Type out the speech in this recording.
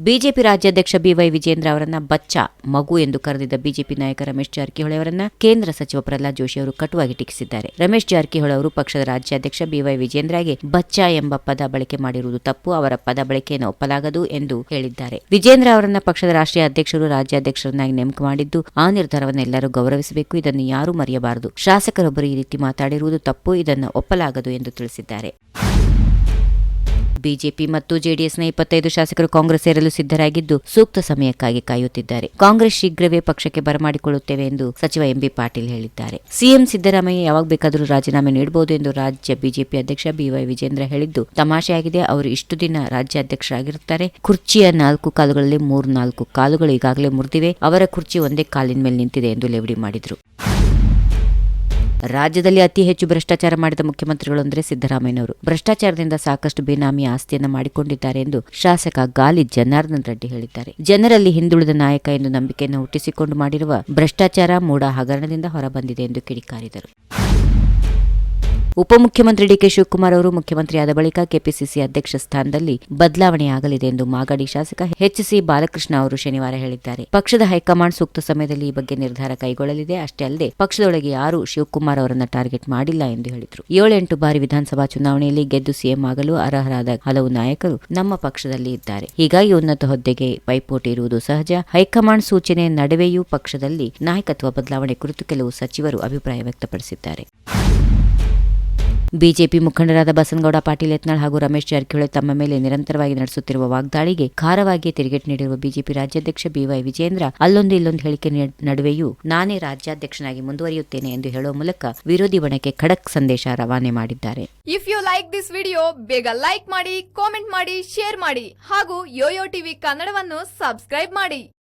BJP ರಾಜ್ಯಾಧ್ಯಕ್ಷ BY Vijendra ಅವರನ್ನ ಬಚ್ಚ, ಮಗು ಎಂದು ಕರೆದಿದ್ದ ಬಿಜೆಪಿ ನಾಯಕ ರಮೇಶ್ ಜಾರಕಿಹೊಳಿ ಅವರನ್ನ ಕೇಂದ್ರ ಸಚಿವ ಪ್ರಹ್ಲಾದ್ ಜೋಶಿ ಅವರು ಕಟುವಾಗಿ ಟೀಕಿಸಿದ್ದಾರೆ. ರಮೇಶ್ ಜಾರಕಿಹೊಳಿ ಅವರು ಪಕ್ಷದ ರಾಜ್ಯಾಧ್ಯಕ್ಷ ಬಿವೈ ವಿಜೇಂದ್ರಗೆ ಬಚ್ಚ ಎಂಬ ಪದ ಬಳಕೆ ಮಾಡಿರುವುದು ತಪ್ಪು, ಅವರ ಪದ ಬಳಕೆಯನ್ನು ಒಪ್ಪಲಾಗದು ಎಂದು ಹೇಳಿದ್ದಾರೆ. ವಿಜೇಂದ್ರ ಅವರನ್ನ ಪಕ್ಷದ ರಾಷ್ಟ್ರೀಯ ಅಧ್ಯಕ್ಷರು ರಾಜ್ಯಾಧ್ಯಕ್ಷರನ್ನಾಗಿ ನೇಮಕ ಮಾಡಿದ್ದು, ಆ ನಿರ್ಧಾರವನ್ನು ಎಲ್ಲರೂ ಗೌರವಿಸಬೇಕು, ಇದನ್ನು ಯಾರೂ ಮರೆಯಬಾರದು. ಶಾಸಕರೊಬ್ಬರು ಈ ರೀತಿ ಮಾತಾಡಿರುವುದು ತಪ್ಪು, ಇದನ್ನು ಒಪ್ಪಲಾಗದು ಎಂದು ತಿಳಿಸಿದ್ದಾರೆ. ಬಿಜೆಪಿ ಮತ್ತು ಜೆಡಿಎಸ್ನ ಇಪ್ಪತ್ತೈದು ಶಾಸಕರು ಕಾಂಗ್ರೆಸ್ ಸೇರಲು ಸಿದ್ಧರಾಗಿದ್ದು ಸೂಕ್ತ ಸಮಯಕ್ಕಾಗಿ ಕಾಯುತ್ತಿದ್ದಾರೆ. ಕಾಂಗ್ರೆಸ್ ಶೀಘ್ರವೇ ಪಕ್ಷಕ್ಕೆ ಬರಮಾಡಿಕೊಳ್ಳುತ್ತೇವೆ ಎಂದು ಸಚಿವ ಎಂಬಿ ಪಾಟೀಲ್ ಹೇಳಿದ್ದಾರೆ. ಸಿಎಂ ಸಿದ್ದರಾಮಯ್ಯ ಯಾವಾಗ ಬೇಕಾದರೂ ರಾಜೀನಾಮೆ ನೀಡಬಹುದು ಎಂದು ರಾಜ್ಯ ಬಿಜೆಪಿ ಅಧ್ಯಕ್ಷ ಬಿವೈ ವಿಜೇಂದ್ರ ಹೇಳಿದ್ದು, ತಮಾಷೆಯಾಗಿದೆ. ಅವರು ಇಷ್ಟು ದಿನ ರಾಜ್ಯ ರಾಜ್ಯಾಧ್ಯಕ್ಷರಾಗಿರುತ್ತಾರೆ. ಕುರ್ಚಿಯ ನಾಲ್ಕು ಕಾಲುಗಳಲ್ಲಿ ಮೂರು ನಾಲ್ಕು ಕಾಲುಗಳು ಈಗಾಗಲೇ ಮುರಿದಿವೆ. ಅವರ ಕುರ್ಚಿ ಒಂದೇ ಕಾಲಿನ ಮೇಲೆ ನಿಂತಿದೆ ಎಂದು ಲೇವಡಿ ಮಾಡಿದರು. ರಾಜ್ಯದಲ್ಲಿ ಅತಿ ಹೆಚ್ಚು ಭ್ರಷ್ಟಾಚಾರ ಮಾಡಿದ ಮುಖ್ಯಮಂತ್ರಿಗಳು ಅಂದರೆ ಸಿದ್ದರಾಮಯ್ಯನವರು. ಭ್ರಷ್ಟಾಚಾರದಿಂದ ಸಾಕಷ್ಟು ಬೇನಾಮಿ ಆಸ್ತಿಯನ್ನು ಮಾಡಿಕೊಂಡಿದ್ದಾರೆ ಎಂದು ಶಾಸಕ ಗಾಲಿ ಜನಾರ್ದನ್ ರೆಡ್ಡಿ ಹೇಳಿದ್ದಾರೆ. ಜನರಲ್ಲಿ ಹಿಂದುಳಿದ ನಾಯಕ ಎಂದು ನಂಬಿಕೆಯನ್ನು ಹುಟ್ಟಿಸಿಕೊಂಡು ಮಾಡಿರುವ ಭ್ರಷ್ಟಾಚಾರ ಮೂಡ ಹಗರಣದಿಂದ ಹೊರಬಂದಿದೆ ಎಂದು ಕಿಡಿಕಾರಿದರು. ಉಪಮುಖ್ಯಮಂತ್ರಿ ಡಿಕೆ ಶಿವಕುಮಾರ್ ಅವರು ಮುಖ್ಯಮಂತ್ರಿಯಾದ ಬಳಿಕ ಕೆಪಿಸಿಸಿ ಅಧ್ಯಕ್ಷ ಸ್ಥಾನದಲ್ಲಿ ಬದಲಾವಣೆಯಾಗಲಿದೆ ಎಂದು ಮಾಗಡಿ ಶಾಸಕ ಎಚ್ ಸಿ ಬಾಲಕೃಷ್ಣ ಅವರು ಶನಿವಾರ ಹೇಳಿದ್ದಾರೆ. ಪಕ್ಷದ ಹೈಕಮಾಂಡ್ ಸೂಕ್ತ ಸಮಯದಲ್ಲಿ ಈ ಬಗ್ಗೆ ನಿರ್ಧಾರ ಕೈಗೊಳ್ಳಲಿದೆ. ಅಷ್ಟೇ ಅಲ್ಲದೆ, ಪಕ್ಷದೊಳಗೆ ಯಾರೂ ಶಿವಕುಮಾರ್ ಅವರನ್ನು ಟಾರ್ಗೆಟ್ ಮಾಡಿಲ್ಲ ಎಂದು ಹೇಳಿದರು. ಏಳೆಂಟು ಬಾರಿ ವಿಧಾನಸಭಾ ಚುನಾವಣೆಯಲ್ಲಿ ಗೆದ್ದು ಸಿಎಂ ಆಗಲು ಅರ್ಹರಾದ ಹಲವು ನಾಯಕರು ನಮ್ಮ ಪಕ್ಷದಲ್ಲಿ ಇದ್ದಾರೆ. ಹೀಗಾಗಿ ಉನ್ನತ ಹುದ್ದೆಗೆ ಪೈಪೋಟಿ ಇರುವುದು ಸಹಜ. ಹೈಕಮಾಂಡ್ ಸೂಚನೆ ನಡುವೆಯೂ ಪಕ್ಷದಲ್ಲಿ ನಾಯಕತ್ವ ಬದಲಾವಣೆ ಕುರಿತು ಕೆಲವು ಸಚಿವರು ಅಭಿಪ್ರಾಯ ವ್ಯಕ್ತಪಡಿಸಿದ್ದಾರೆ. ಬಿಜೆಪಿ ಮುಖಂಡರಾದ ಬಸನಗೌಡ, ಪಾಟೀಲ್ ಯತ್ನಾಳ್ ಹಾಗೂ ರಮೇಶ್ ಜಾರಕಿಹೊಳಿ ತಮ್ಮ ಮೇಲೆ ನಿರಂತರವಾಗಿ ನಡೆಸುತ್ತಿರುವ ವಾಗ್ದಾಳಿಗೆ ಖಾರವಾಗಿ ತಿರುಗೇಟು ನೀಡಿರುವ ಬಿಜೆಪಿ ರಾಜ್ಯಾಧ್ಯಕ್ಷ ಬಿವೈ ವಿಜೇಂದ್ರ ಅಲ್ಲೊಂದು ಇಲ್ಲೊಂದು ಹೇಳಿಕೆ ನೀಡ್- ನಡುವೆಯೂ ನಾನೇ ರಾಜ್ಯಾಧ್ಯಕ್ಷನಾಗಿ ಮುಂದುವರಿಯುತ್ತೇನೆ ಎಂದು ಹೇಳುವ ಮೂಲಕ ವಿರೋಧಿ ಬಣಕ್ಕೆ ಖಡಕ್ ಸಂದೇಶ ರವಾನೆ ಮಾಡಿದ್ದಾರೆ. If you like this video ಬೇಗ ಲೈಕ್ ಮಾಡಿ ಕಾಮೆಂಟ್ ಮಾಡಿ ಶೇರ್ ಮಾಡಿ ಹಾಗೂ ಯೋಯೋ ಟಿವಿ ಕನ್ನಡವನ್ನು ಸಬ್ಸ್ಕ್ರೈಬ್ ಮಾಡಿ.